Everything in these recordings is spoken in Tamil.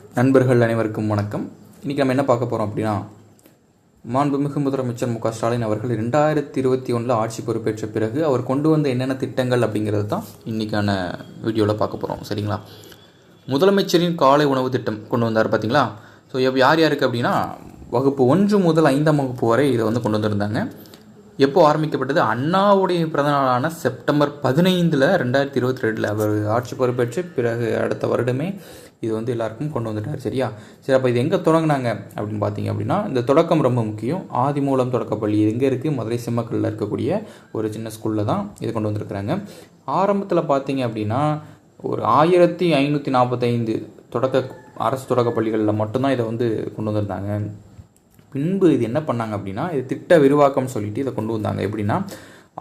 நண்பர்கள் அனைவருக்கும் வணக்கம். இன்றைக்கி நம்ம என்ன பார்க்க போகிறோம் அப்படின்னா மாண்புமிகு முதலமைச்சர் மு க ஸ்டாலின் அவர்கள் ரெண்டாயிரத்தி இருபத்தி ஒன்றில் ஆட்சி பொறுப்பேற்ற பிறகு அவர் கொண்டு வந்த என்னென்ன திட்டங்கள் அப்படிங்கிறது தான் இன்றைக்கான வீடியோவில் பார்க்க போகிறோம் சரிங்களா? முதலமைச்சரின் காலை உணவு திட்டம் கொண்டு வந்தார் பார்த்தீங்களா ஸோ யார் யாருக்கு அப்படின்னா வகுப்பு ஒன்று முதல் ஐந்தாம் வகுப்பு வரை இதை வந்து கொண்டு வந்திருந்தாங்க. எப்போ ஆரம்பிக்கப்பட்டது? அண்ணாவுடைய பிறந்த நாளான செப்டம்பர் பதினைந்தில் ரெண்டாயிரத்தி இருபத்தி ரெண்டில் அவர் ஆட்சி பொறுப்பேற்று பிறகு அடுத்த வருடமே இது வந்து எல்லாருக்கும் கொண்டு வந்துட்டார் சரியா? சரி அப்போ இது எங்கே தொடங்கினாங்க அப்படின்னு பார்த்தீங்க அப்படின்னா இந்த தொடக்கம் ரொம்ப முக்கியம். ஆதிமூலம் தொடக்கப்பள்ளி இது எங்கே இருக்குது மதுரை சிம்மக்கல்லில் இருக்கக்கூடிய ஒரு சின்ன ஸ்கூலில் தான் இது கொண்டு வந்திருக்கிறாங்க. ஆரம்பத்தில் பார்த்தீங்க அப்படின்னா ஒரு ஆயிரத்தி ஐநூற்றி நாற்பத்தைந்து தொடக்க அரசு தொடக்க பள்ளிகளில் மட்டும்தான் இதை வந்து கொண்டு வந்திருந்தாங்க. பின்பு இது என்ன பண்ணாங்க அப்படின்னா இது திட்ட விரிவாக்கம் சொல்லிட்டு இதை கொண்டு வந்தாங்க. எப்படின்னா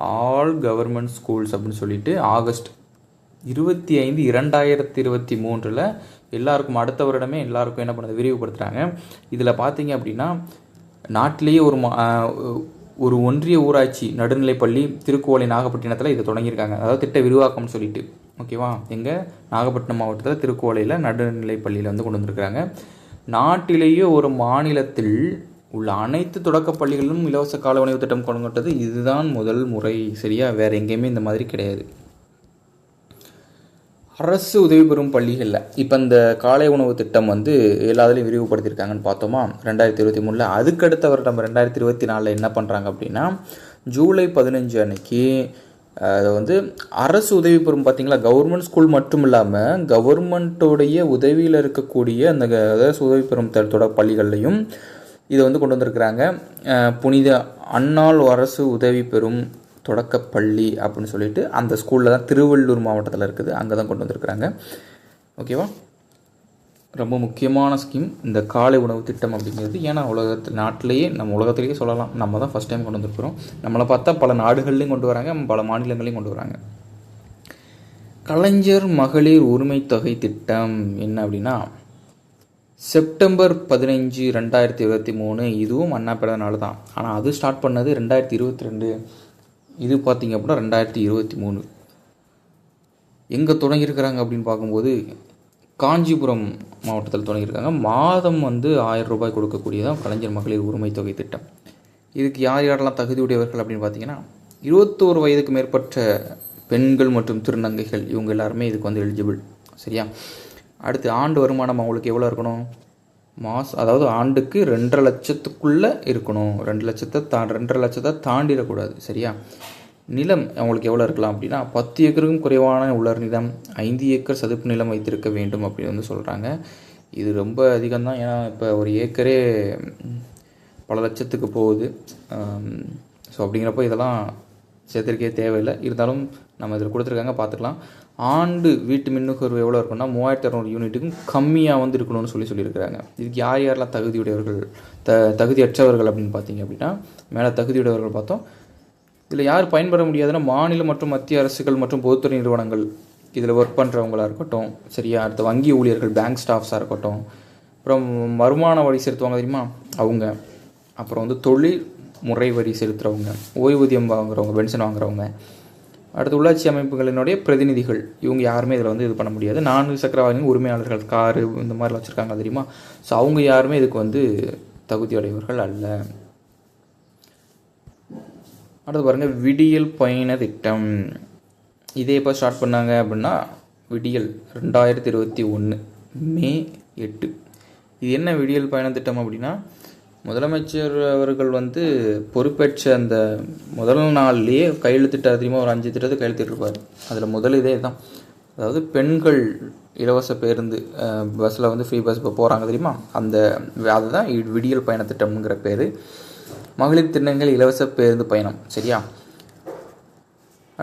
ஆல் கவர்மெண்ட் ஸ்கூல்ஸ் அப்படின்னு சொல்லிட்டு ஆகஸ்ட் இருபத்தி ஐந்து இரண்டாயிரத்தி இருபத்தி மூன்றில் எல்லாருக்கும் அடுத்த வருடமே எல்லாருக்கும் என்ன பண்ணுது விரிவுபடுத்துகிறாங்க இதில் பார்த்தீங்க அப்படின்னா நாட்டிலேயே ஒரு மா- ஒரு ஒன்றிய ஊராட்சி நடுநிலைப்பள்ளி திருக்கோளை நாகப்பட்டினத்தில் இதை தொடங்கியிருக்காங்க. அதாவது திட்ட விரிவாக்கம்னு சொல்லிட்டு. ஓகேவா? எங்கள் நாகப்பட்டினம் மாவட்டத்தில் திருக்கோளையில் நடுநிலைப்பள்ளியில் வந்து கொண்டு வந்திருக்கிறாங்க. நாட்டிலேயே ஒரு மாநிலத்தில் உள்ள அனைத்து தொடக்கப் பள்ளிகளிலும் இலவச கால உணவு திட்டம் கொண்டு இதுதான் முதல் முறை. சரியா? வேற எங்கேயுமே இந்த மாதிரி கிடையாது. அரசு உதவி பெறும் பள்ளிகளில். இப்போ இந்த காலை உணவு திட்டம் வந்து எல்லாத்துலேயும் விரிவுபடுத்தியிருக்காங்கன்னு பார்த்தோமா? ரெண்டாயிரத்தி இருபத்தி மூணில். அதுக்கடுத்த வருடம் ரெண்டாயிரத்தி இருபத்தி நாலில் என்ன பண்ணுறாங்க அப்படின்னா ஜூலை பதினஞ்சு அன்னைக்கு அதை வந்து அரசு உதவி பெறும் பார்த்தீங்களா? கவர்மெண்ட் ஸ்கூல் மட்டும் இல்லாமல் கவர்மெண்ட்டோடைய உதவியில் இருக்கக்கூடிய அந்த அரசு உதவி பெறும் த- பள்ளிகள்லையும் இதை வந்து கொண்டு வந்திருக்கிறாங்க. புனித அன்னாள் அரசு உதவி பெறும் தொடக்கப்பள்ளி அப்படின்னு சொல்லிட்டு அந்த ஸ்கூலில் தான் திருவள்ளூர் மாவட்டத்தில் இருக்குது. அங்கே தான் கொண்டு வந்திருக்கிறாங்க. ஓகேவா? ரொம்ப முக்கியமான ஸ்கீம் இந்த காலை உணவு திட்டம் அப்படிங்கிறது ஏன்னா உலகத்து நாட்டிலேயே நம்ம உலகத்திலேயே சொல்லலாம். நம்ம தான் ஃபஸ்ட் டைம் கொண்டு வந்திருக்கிறோம். நம்மளை பார்த்தா பல நாடுகள்லையும் கொண்டு வராங்க பல மாநிலங்களையும் கொண்டு வராங்க. கலைஞர் மகளிர் உரிமை தொகை திட்டம் என்ன அப்படின்னா செப்டம்பர் பதினஞ்சு ரெண்டாயிரத்தி இருபத்தி மூணு இதுவும் அண்ணா பிறந்த நாள் தான். ஆனால் அது ஸ்டார்ட் பண்ணது ரெண்டாயிரத்தி இருபத்தி ரெண்டு. இது பார்த்திங்க அப்படின்னா ரெண்டாயிரத்தி இருபத்தி மூணு. எங்கே தொடங்கியிருக்கிறாங்க அப்படின்னு பார்க்கும்போது காஞ்சிபுரம் மாவட்டத்தில் தொடங்கியிருக்காங்க. மாதம் வந்து ஆயிரம் ரூபாய் கொடுக்கக்கூடியதான் கலைஞர் மகளிர் உரிமை தொகை திட்டம். இதுக்கு யார் யாரெல்லாம் தகுதியுடையவர்கள் அப்படின்னு பார்த்தீங்கன்னா இருபத்தோரு வயதுக்கு மேற்பட்ட பெண்கள் மற்றும் திருநங்கைகள் இவங்க எல்லாருமே இதுக்கு வந்து எலிஜிபிள் சரியா? அடுத்து ஆண்டு வருமானம் அவங்களுக்கு எவ்வளோ இருக்கணும்? மாஸ் அதாவது ஆண்டுக்கு ரெண்டரை லட்சத்துக்குள்ளே இருக்கணும். ரெண்டு லட்சத்தை தா ரெண்டரை லட்சத்தை தாண்டிடக்கூடாது சரியா? நிலம் அவங்களுக்கு எவ்வளோ இருக்கலாம் அப்படின்னா பத்து ஏக்கருக்கும் குறைவான உலர் நிலம் ஐந்து ஏக்கர் சதுப்பு நிலம் வைத்திருக்க வேண்டும் அப்படின்னு வந்து சொல்கிறாங்க இது ரொம்ப அதிகம்தான். ஏன்னா இப்போ ஒரு ஏக்கரே பல லட்சத்துக்கு போகுது. ஸோ அப்படிங்கிறப்போ இதெல்லாம் சேர்த்துருக்கே தேவையில்லை. இருந்தாலும் நம்ம இதில் கொடுத்துருக்காங்க பார்த்துக்கலாம். ஆண்டு வீட்டு மின் நுகர்வு எவ்வளோ இருக்குன்னா மூவாயிரத்தி இரநூறு யூனிட்டுக்கும் கம்மியாக வந்து இருக்கணும்னு சொல்லி சொல்லியிருக்கிறாங்க. இதுக்கு யார் யாரெல்லாம் தகுதியுடையவர்கள் த தகுதியற்றவர்கள் அப்படின்னு பார்த்தீங்க அப்படின்னா மேலே தகுதியுடையவர்கள் பார்த்தோம். இதில் யார் பயன்பெற முடியாதுன்னா மாநில மற்றும் மத்திய அரசுகள் மற்றும் பொதுத்துறை நிறுவனங்கள் இதில் ஒர்க் பண்ணுறவங்களாக இருக்கட்டும் சரியா? அடுத்த வங்கி ஊழியர்கள் பேங்க் ஸ்டாஃப்ஸாக இருக்கட்டும். அப்புறம் வருமான வரி செலுத்துவாங்க தெரியுமா? அவங்க. அப்புறம் வந்து தொழில் முறை வரி செலுத்துகிறவங்க ஓய்வூதியம் வாங்குறவங்க பென்ஷன் வாங்குறவங்க. அடுத்து உள்ளாட்சி அமைப்புகளினுடைய பிரதிநிதிகள். இவங்க யாருமே இதில் வந்து இது பண்ண முடியாது. நான்கு சக்கர வாகன உரிமையாளர்கள் காரு இந்த மாதிரிலாம் வச்சுருக்காங்க தெரியுமா? ஸோ அவங்க யாருமே இதுக்கு வந்து தகுதியுடையவர்கள் அல்ல. அடுத்து பாருங்கள் விடியல் பயண திட்டம். இதே எப்போ ஸ்டார்ட் பண்ணாங்க அப்படின்னா விடியல் ரெண்டாயிரத்தி இருபத்தி ஒன்று மே எட்டு. இது என்ன விடியல் பயண திட்டம் அப்படின்னா முதலமைச்சர் அவர்கள் வந்து பொறுப்பேற்ற அந்த முதல் நாள்லேயே கையெழுத்திட்ட அதிகமாக ஒரு அஞ்சு திட்டத்தை கையெழுத்திட்டிருப்பார். அதில் முதல் இதே தான். அதாவது பெண்கள் இலவச பேருந்து பஸ்ஸில் வந்து ஃப்ரீ பஸ் இப்போ போகிறாங்க தெரியுமா? அந்த அதுதான் இ- விடியல் பயண திட்டம்ங்கிற பேர். மகளிர் திட்டங்கள் இலவச பேருந்து பயணம் சரியா?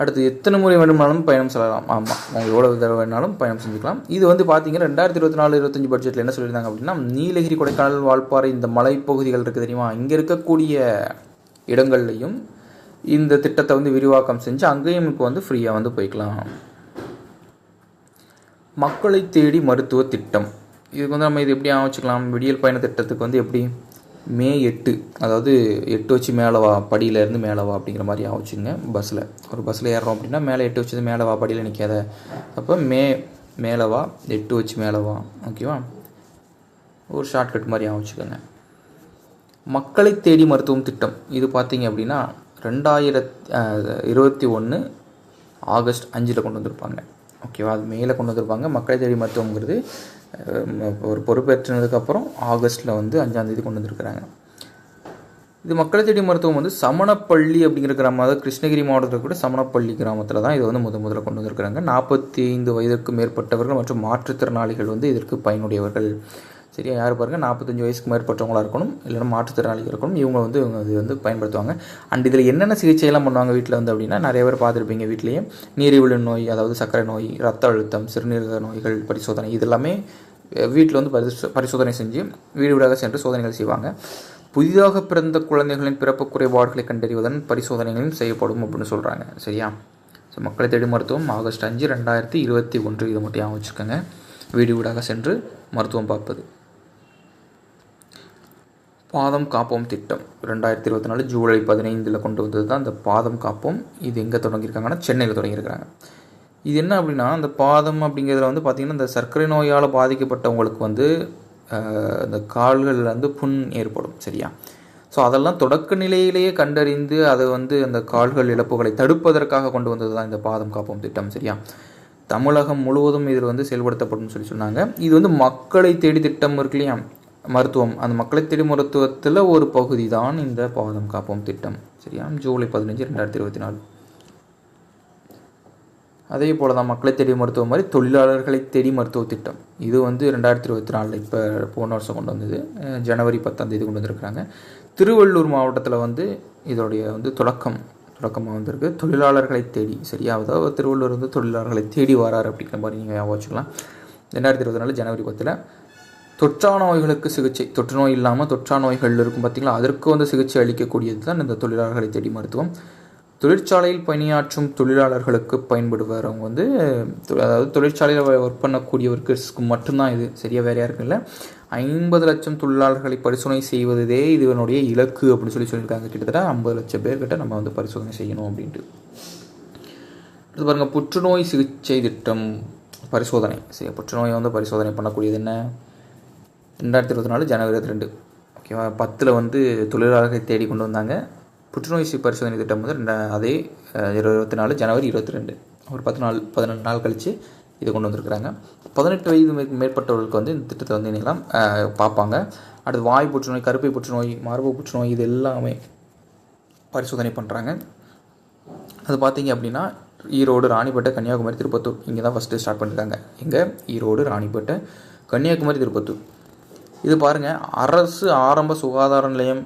அடுத்து எத்தனை முறை வேணுமானாலும் பயணம் செல்லலாம். ஆமாம் அவங்க எவ்வளோ தடவை வேணாலும் பயணம் செஞ்சுக்கலாம். இது வந்து பார்த்தீங்கன்னா ரெண்டாயிரத்தி இருபத்தி நாலு இருபத்தஞ்சு பட்ஜெட்டில் என்ன சொல்லியிருந்தாங்க அப்படின்னா நீலகிரி கொடைக்கானல் வால்பாறை இந்த மலைப்பகுதிகள் இருக்குது தெரியுமா? இங்கே இருக்கக்கூடிய இடங்கள்லையும் இந்த திட்டத்தை வந்து விரிவாக்கம் செஞ்சு அங்கேயும் இப்போ வந்து ஃப்ரீயாக வந்து போய்க்கலாம். மக்களை தேடி மருத்துவ திட்டம். இதுக்கு வந்து நம்ம இது எப்படி அமைச்சுக்கலாம் விடியல் பயண திட்டத்துக்கு வந்து எப்படி மே எட்டு அதாவது எட்டு வச்சு மேலே வா படியிலேருந்து மேலே வா அப்படிங்கிற மாதிரி ஆச்சுங்க பஸ்ஸில் ஒரு பஸ்ஸில் ஏறுறோம் அப்படின்னா மேலே எட்டு வச்சது மேலே வா படியில் நிற்காத அப்போ மே மேலே வா எட்டு வச்சு மேலே வா ஓகேவா ஒரு ஷார்ட்கட் மாதிரி வச்சுக்கோங்க மக்களை தேடி மருத்துவம் திட்டம். இது பார்த்தீங்க அப்படின்னா ரெண்டாயிரத் இருபத்தி ஒன்று ஆகஸ்ட் அஞ்சில் கொண்டு வந்திருப்பாங்க. ஓகேவா அது மேலே கொண்டு வந்திருப்பாங்க. மக்களை தேடி மருத்துவங்கிறது ஒரு பொறுப்பேற்றினதுக்கப்புறம் ஆகஸ்ட்டில் வந்து அஞ்சாந்தேதி கொண்டு வந்திருக்கிறாங்க. இது மக்களை தேடி மருத்துவம் வந்து சமணப்பள்ளி அப்படிங்கிற கிராமம் அதாவது கிருஷ்ணகிரி மாவட்டத்தில் கூட சமணப்பள்ளி கிராமத்தில் தான் இதை வந்து முத முதல்ல கொண்டு வந்திருக்கிறாங்க. நாற்பத்தி ஐந்து வயதுக்கு மேற்பட்டவர்கள் மற்றும் மாற்றுத்திறனாளிகள் வந்து இதற்கு பயனுடையவர்கள். சரியா யார் பாருங்கள் நாற்பத்தஞ்சு வயசுக்கு மேற்பட்டவங்களாக இருக்கணும் இல்லைன்னா மாற்றுத்திறனாளிகள் இருக்கணும் இவங்க வந்து இவங்க இது வந்து பயன்படுத்துவாங்க. அண்ட் இதில் என்னென்ன சிகிச்சையெல்லாம் பண்ணுவாங்க வீட்டில் வந்து அப்படின்னா நிறைய பேர் பார்த்துருப்பீங்க வீட்லேயே நீரிழிவு நோய் அதாவது சர்க்கரை நோய் ரத்த அழுத்தம் சிறுநீரக நோய்கள் பரிசோதனை இதெல்லாமே வீட்டில் வந்து பரிசோ பரிசோதனை செஞ்சு வீடு வீடாக சென்று சோதனைகள் செய்வாங்க. புதிதாக பிறந்த குழந்தைகளின் பிறப்பு குறைபாடுகளை கண்டறிவதன் பரிசோதனைகளும் செய்யப்படும் அப்படின்னு சொல்கிறாங்க சரியா? ஸோ மக்களை தேடி மருத்துவம் ஆகஸ்ட் அஞ்சு ரெண்டாயிரத்தி இருபத்தி ஒன்று. இது மட்டும் ஞாபகம் வச்சுக்கோங்க. வீடு வீடாக சென்று மருத்துவம் பார்ப்பது. பாதம் காப்போம் திட்டம் ரெண்டாயிரத்தி இருபத்தி நாலு ஜூலை பதினைந்தில் கொண்டு வந்தது தான் இந்த பாதம் காப்போம். இது எங்கே தொடங்கியிருக்காங்கன்னா சென்னையில் தொடங்கியிருக்காங்க இது என்ன அப்படின்னா அந்த பாதம் அப்படிங்கிறதுல வந்து பார்த்திங்கன்னா இந்த சர்க்கரை நோயால் பாதிக்கப்பட்டவங்களுக்கு வந்து அந்த இந்த கால்களில் வந்து புண் ஏற்படும் சரியா? ஸோ அதெல்லாம் தொடக்க நிலையிலேயே கண்டறிந்து அதை வந்து அந்த கால்கள் இழப்புகளை தடுப்பதற்காக கொண்டு வந்தது தான் இந்த பாதம் காப்போம் திட்டம் சரியா? தமிழகம் முழுவதும் இதில் வந்து செயல்படுத்தப்படும் சொல்லி சொன்னாங்க. இது வந்து மக்களை தேடி திட்டம் இருக்கு இல்லையா? மருத்துவம் அந்த மக்களை தேடி மருத்துவத்தில் ஒரு பகுதி தான் இந்த பாதம் காப்போம் திட்டம். சரியா? ஜூலை பதினஞ்சு ரெண்டாயிரத்தி இருபத்தி நாலு. அதே போல தான் மக்களை தேடி மருத்துவம் மாதிரி தொழிலாளர்களை தேடி மருத்துவ திட்டம். இது வந்து ரெண்டாயிரத்தி இருபத்தி நாலில் இப்போ போன வருஷம் கொண்டு வந்தது. ஜனவரி பத்தாம் தேதி கொண்டு வந்திருக்கிறாங்க. திருவள்ளூர் மாவட்டத்தில் வந்து இதோடைய வந்து தொடக்கம் தொடக்கமாக வந்திருக்கு. தொழிலாளர்களை தேடி சரியா? அதாவது திருவள்ளூர் வந்து தொழிலாளர்களை தேடி வரார் அப்படிங்கிற மாதிரி நீங்கள் ஞாபகம் வச்சுக்கலாம். ரெண்டாயிரத்தி இருபத்தி நாலு ஜனவரி பத்தில் தொற்றா நோய்களுக்கு சிகிச்சை. தொற்று நோய் இல்லாமல் தொற்றா நோய்கள் இருக்கும் பார்த்தீங்களா அதற்கு வந்து சிகிச்சை அளிக்கக்கூடியது தான் இந்த தொழிலாளர்களை தேடி மருத்துவம். தொழிற்சாலையில் பணியாற்றும் தொழிலாளர்களுக்கு பயன்படுவாரவங்க வந்து அதாவது தொழிற்சாலையில் ஒர்க் பண்ணக்கூடியவருக்கு மட்டும்தான் இது. சரியா வேற யாருக்கும் இல்லை. ஐம்பது லட்சம் தொழிலாளர்களை பரிசோதனை செய்வதே இதனுடைய இலக்கு அப்படின்னு சொல்லி சொல்லியிருக்காங்க. கிட்டத்தட்ட ஐம்பது லட்சம் பேர்கிட்ட நம்ம வந்து பரிசோதனை செய்யணும் அப்படின்ட்டு. அடுத்து பாருங்கள் புற்றுநோய் சிகிச்சை திட்டம் பரிசோதனை. சரி புற்றுநோயை வந்து பரிசோதனை பண்ணக்கூடியது என்ன? ரெண்டாயிரத்தி இருபத்தி நாலு ஜனவரி இருபத்தி ரெண்டு. ஓகேவா பத்தில் வந்து தொழிலாளர்களை தேடி கொண்டு வந்தாங்க. புற்றுநோய் பரிசோதனை திட்டம் வந்து ரெண்டா அதே இருபத்தி நாலு ஜனவரி இருபத்தி ரெண்டு. ஒரு பத்து நாள் பதினெட்டு நாள் கழித்து இதை கொண்டு வந்திருக்கிறாங்க. பதினெட்டு வயது மேற்பட்டவர்களுக்கு வந்து இந்த திட்டத்தை வந்து நீங்களாம் பார்ப்பாங்க. அடுத்து வாய் புற்றுநோய் கருப்பை புற்றுநோய் மார்பு புற்றுநோய் இது எல்லாமே பரிசோதனை பண்ணுறாங்க அது பார்த்தீங்க அப்படின்னா ஈரோடு ராணிப்பேட்டை கன்னியாகுமரி திருப்பத்தூர் இங்கே தான் ஃபஸ்ட்டு ஸ்டார்ட் பண்ணியிருக்காங்க இங்கே ஈரோடு ராணிப்பேட்டை கன்னியாகுமரி திருப்பத்தூர். இது பாருங்கள் அரசு ஆரம்ப சுகாதார நிலையம்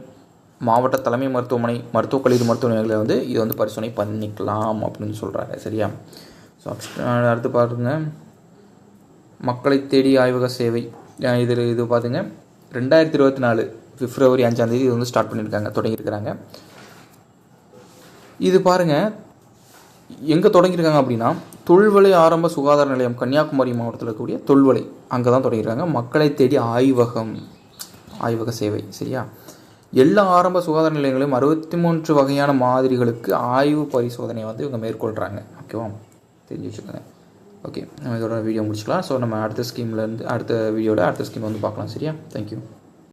மாவட்ட தலைமை மருத்துவமனை மருத்துவக் கல்லூரி மருத்துவமனைகளை வந்து இது வந்து பரிசோதனை பண்ணிக்கலாம் அப்படின்னு சொல்கிறாங்க சரியா? ஸோ அடுத்து பாருங்கள் மக்களை தேடி ஆய்வக சேவை இதில் இது இது பார்த்துங்க ரெண்டாயிரத்தி இருபத்தி நாலு பிப்ரவரி அஞ்சாந்தேதி இது வந்து ஸ்டார்ட் பண்ணியிருக்காங்க தொடங்கியிருக்கிறாங்க. இது பாருங்க எங்கே தொடங்கியிருக்காங்க அப்படின்னா தொல்வலை ஆரம்ப சுகாதார நிலையம் கன்னியாகுமரி மாவட்டத்தில் இருக்கக்கூடிய தொல்வலை அங்கே தான் தொடங்கிறாங்க மக்களை தேடி ஆய்வகம். ஆய்வக சேவை சரியா? எல்லா ஆரம்ப சுகாதார நிலையங்களையும் அறுபத்தி மூன்று வகையான மாதிரிகளுக்கு ஆய்வு பரிசோதனை வந்து இவங்க மேற்கொள்கிறாங்க ஓகேவா தெரிஞ்சு வச்சுக்கோங்க. ஓகே நம்ம இதோட வீடியோ முடிச்சுக்கலாம். ஸோ நம்ம அடுத்த ஸ்கீம்லேருந்து அடுத்த வீடியோவில் அடுத்த ஸ்கீம் வந்து பார்க்கலாம். சரியா? தேங்க்யூ